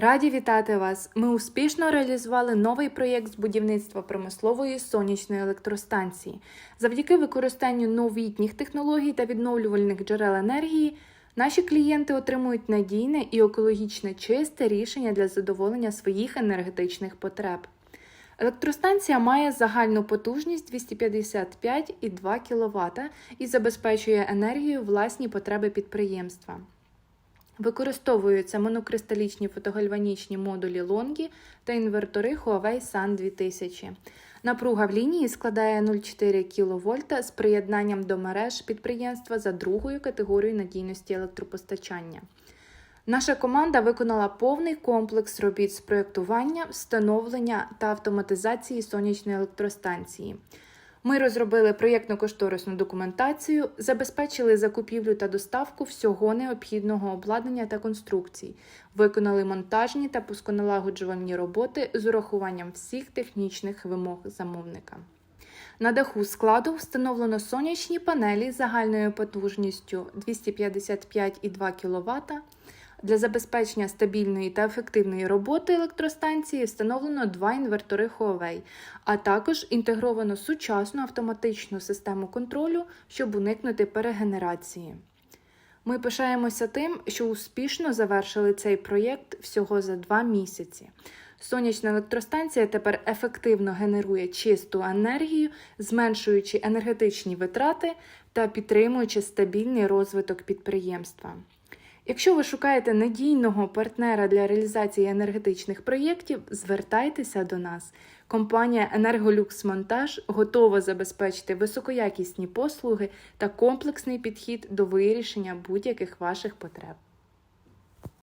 Раді вітати вас! Ми успішно реалізували новий проєкт з будівництва промислової сонячної електростанції. Завдяки використанню новітніх технологій та відновлювальних джерел енергії, наші клієнти отримують надійне і екологічно чисте рішення для задоволення своїх енергетичних потреб. Електростанція має загальну потужність 255,2 кВт і забезпечує енергією власні потреби підприємства. Використовуються монокристалічні фотогальванічні модулі Longi та інвертори Huawei Sun 2000. Напруга в лінії складає 0,4 кВт з приєднанням до мереж підприємства за другою категорією надійності електропостачання. Наша команда виконала повний комплекс робіт з проєктування, встановлення та автоматизації сонячної електростанції. Ми розробили проєктно-кошторисну документацію, забезпечили закупівлю та доставку всього необхідного обладнання та конструкцій, виконали монтажні та пусконалагоджувальні роботи з урахуванням всіх технічних вимог замовника. На даху складу встановлено сонячні панелі загальною потужністю 255,2 кВт. Для забезпечення стабільної та ефективної роботи електростанції встановлено два інвертори Huawei, а також інтегровано сучасну автоматичну систему контролю, щоб уникнути перегенерації. Ми пишаємося тим, що успішно завершили цей проєкт всього за два місяці. Сонячна електростанція тепер ефективно генерує чисту енергію, зменшуючи енергетичні витрати та підтримуючи стабільний розвиток підприємства. Якщо ви шукаєте надійного партнера для реалізації енергетичних проєктів, звертайтеся до нас. Компанія Енерголюкс Монтаж готова забезпечити високоякісні послуги та комплексний підхід до вирішення будь-яких ваших потреб.